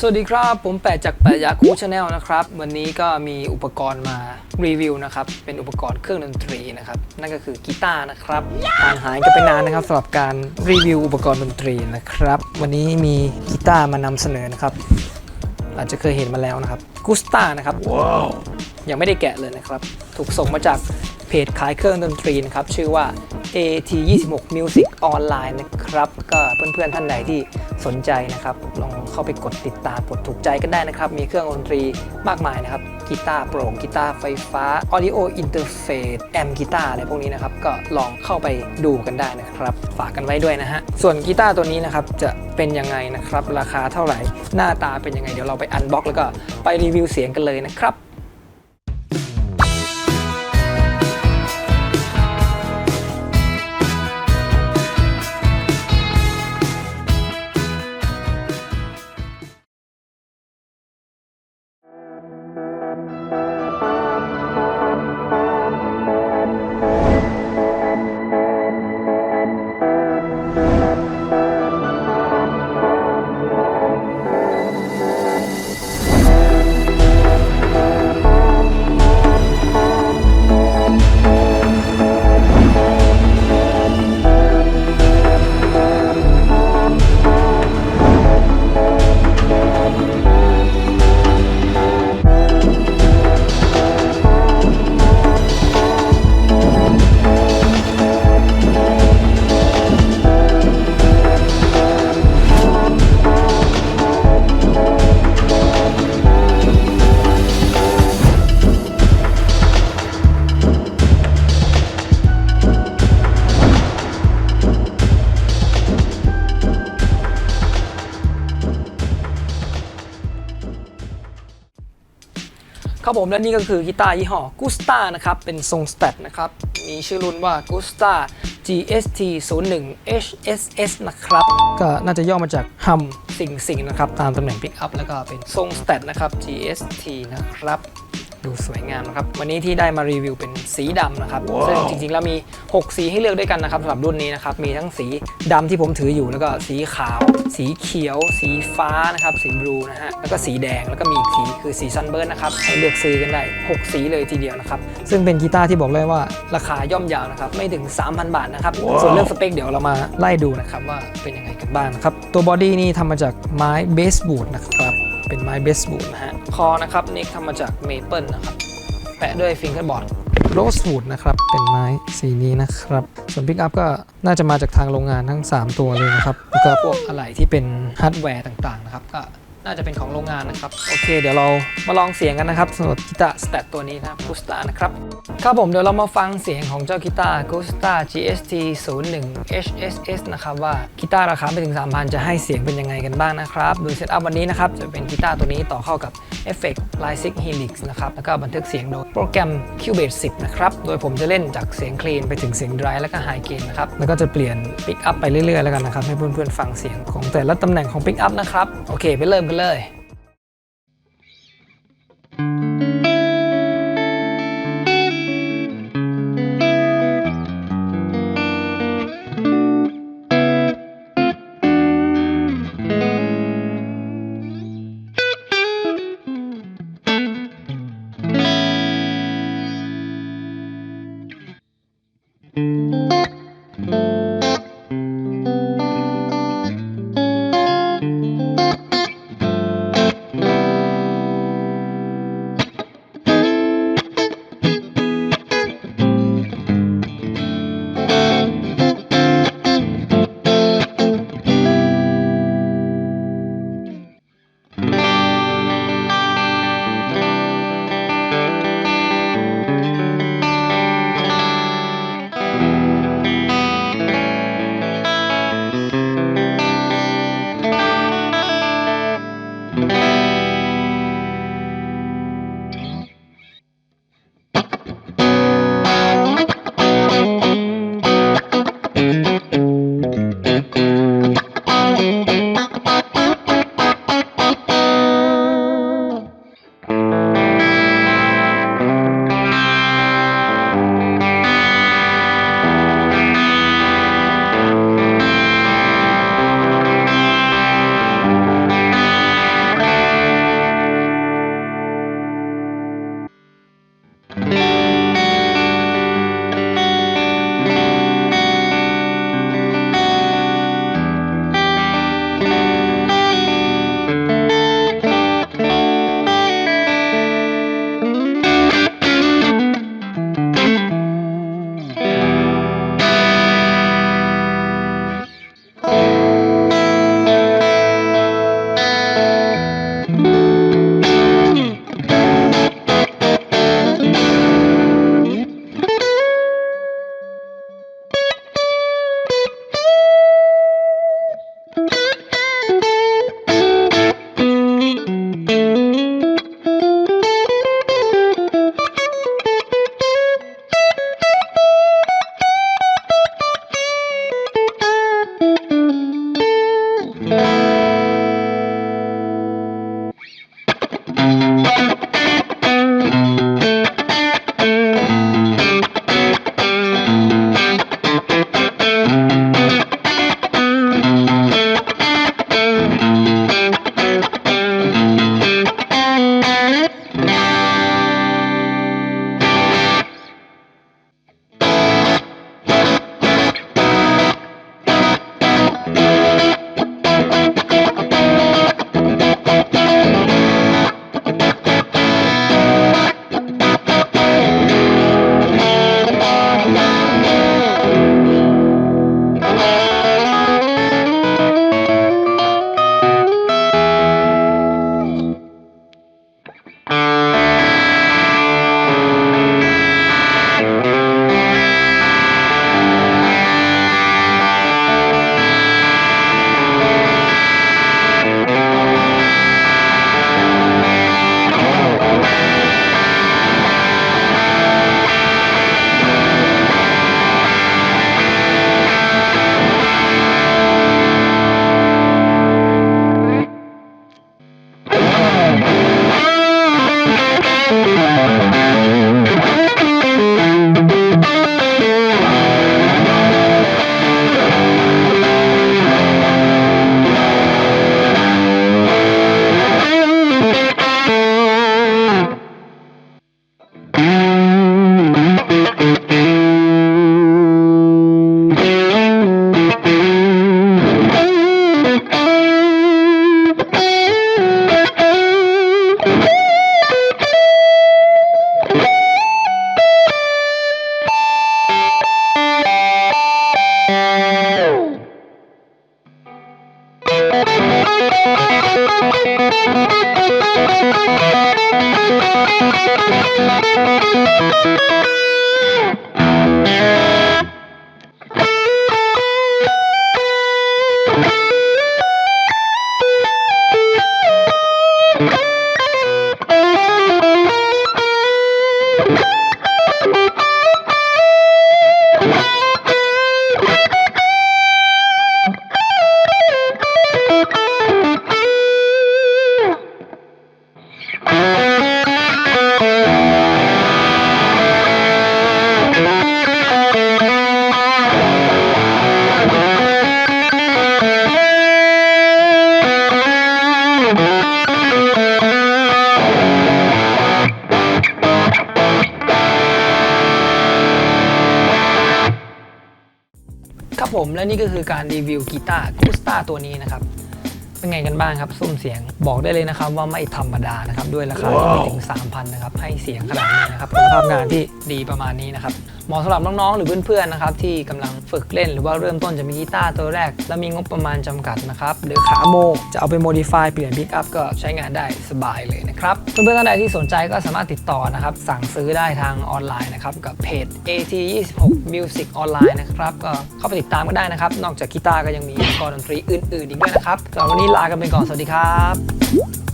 สวัสดีครับ ผมแปดจากแปดยาคูชาแนลนะครับ วันนี้ก็มีอุปกรณ์มารีวิวนะครับ เป็นอุปกรณ์เครื่องดนตรีนะครับ นั่นก็คือกีตาร์นะครับห่างหายกันไปนานนะครับสำหรับการรีวิวอุปกรณ์ดนตรีนะครับ วันนี้มีกีตาร์มานำเสนอนะครับ อาจจะเคยเห็นมาแล้วนะครับกุสตานะครับว้าวยังไม่ได้แกะเลยนะครับ ถูกส่งมาจากเพจขายเครื่องดนตรีนะครับชื่อว่า AT26 Music Online นะครับ ก็เพื่อนๆท่านใดที่ สนใจนะครับ ลองเข้าไปกดติดตามกดถูกใจกันได้นะครับ มีเครื่องดนตรีมากมายนะครับกีตาร์โปร่งกีตาร์ไฟฟ้า Audio Interface แอมกีตาร์อะไรพวกนี้นะครับ ก็ลองเข้าไปดูกันได้นะครับ ฝากกันไว้ด้วยนะฮะ ส่วนกีตาร์ตัวนี้นะครับ จะเป็นยังไงนะครับ ราคาเท่าไหร่ หน้าตาเป็นยังไง เดี๋ยวเราไปอันบ็อกแล้วก็ไปรีวิวเสียงกันเลยนะครับ ครับผมและนี่ก็คือกีตาร์ยี่ห้อ Gusta นะครับ เป็นทรงสเตตนะครับ มีชื่อรุ่นว่า Gusta GST 01 HSS นะครับ ก็น่าจะย่อมาจากฮัมสิ่งสิ่งนะครับ ตามตำแหน่งปิกอัพแล้วก็เป็นทรงสเตตนะครับ GST นะครับ ดูสวยงามนะครับ วันนี้ที่ได้มารีวิวเป็นสีดำนะครับซึ่งจริงๆ แล้วมี 6 สีให้เลือกด้วยกันนะครับสำหรับรุ่นนี้นะครับ มีทั้งสีดำที่ผมถืออยู่ แล้วก็สีขาว สีเขียว สีฟ้านะครับ สีบลูนะฮะ แล้วก็สีแดง แล้วก็มีอีกสีคือสีซันเบิร์นนะครับ ให้เลือกซื้อกันได้ 6 สีเลยทีเดียวนะครับ ซึ่งเป็นกีตาร์ที่บอกเลยว่าราคาย่อมเยาวนะครับ ไม่ถึง 3,000 บาทนะครับส่วนเรื่องสเปคเดี๋ยวเรามาไล่ดูนะครับว่าเป็นยังไงกันบ้างนะครับ ตัวบอดี้นี่ทำมาจากไม้เบสบูดนะครับ เป็นไม้เบสบูดนะฮะ คอนะครับเน็กทำมาจากเมเปิลนะครับ แปะด้วยฟิงเกอร์บอร์ดโรสวูดนะครับ เป็นไม้สีนี้นะครับ ส่วนพิกอัพก็น่าจะมาจากทางโรงงานทั้ง 3 ตัวเลยนะครับ แล้วก็พวกอะไหล่ที่เป็นฮาร์ดแวร์ต่างๆนะครับ ก็ น่าจะเป็นของโรงงานนะครับ โอเค เดี๋ยวเรามาลองเสียงกันนะครับสำหรับกีตาร์สเตตตัวนี้นะครับกุสตานะครับ ครับผมเดี๋ยวเรามาฟังเสียงของเจ้ากีตาร์ Gusta GST 01 HSS นะครับว่ากีตาร์ราคาไม่ถึง 3,000 จะให้เสียงเป็นยังไงกันบ้างนะครับ โดยเซตอัพวันนี้นะครับจะเป็นกีตาร์ตัวนี้ต่อเข้ากับ Effect l y s i c Helix นะครับแล้วก็บันทึกเสียงโดยโปรแกรม Cubase 10 นะครับ โดยผมจะเล่นจากเสียงคลีนไปถึงเสียง dry แล้วก็ high gain นะครับแล้วก็จะเปลี่ยน pick up ไปเรื่อยๆแล้วกันนะครับให้เพื่อนๆฟังเสียงของแต่ละตำแหน่งของ pick up นะครับโอเคไปเริ่มกันเลย「Thank you. และนี่ก็คือการรีวิวกีตาร์กูสตาตัวนี้นะครับ เป็นไงกันบ้างครับซุ้มเสียงบอกได้เลยนะครับว่าไม่ธรรมดานะครับ ด้วยราคาที่ไม่ถึง 3,000 นะครับ ให้เสียงขนาดนี้นะครับคุณภาพงานที่ดีประมาณนี้นะครับ เหมาะสำหรับน้องๆ หรือเพื่อนๆ นะครับที่กำลังฝึกเล่นหรือว่าเริ่มต้นจะมีกีตาร์ตัวแรก แล้วมีงบประมาณจำกัดนะครับ หรือขาโมจะเอาไปโมดิฟายเปลี่ยนพิกอัพก็ใช้งานได้สบายเลยนะครับ เพื่อนๆท่านใดที่สนใจก็สามารถติดต่อนะครับ สั่งซื้อได้ทางออนไลน์นะครับ กับเพจ AT26 Music Online นะครับก็เข้าไปติดตามก็ได้นะครับ นอกจากกีตาร์ก็ยังมีอุปกรณ์ดนตรีอื่นๆอีกด้วยนะครับสำหรับวันนี้ลากันไปก่อนสวัสดีครับ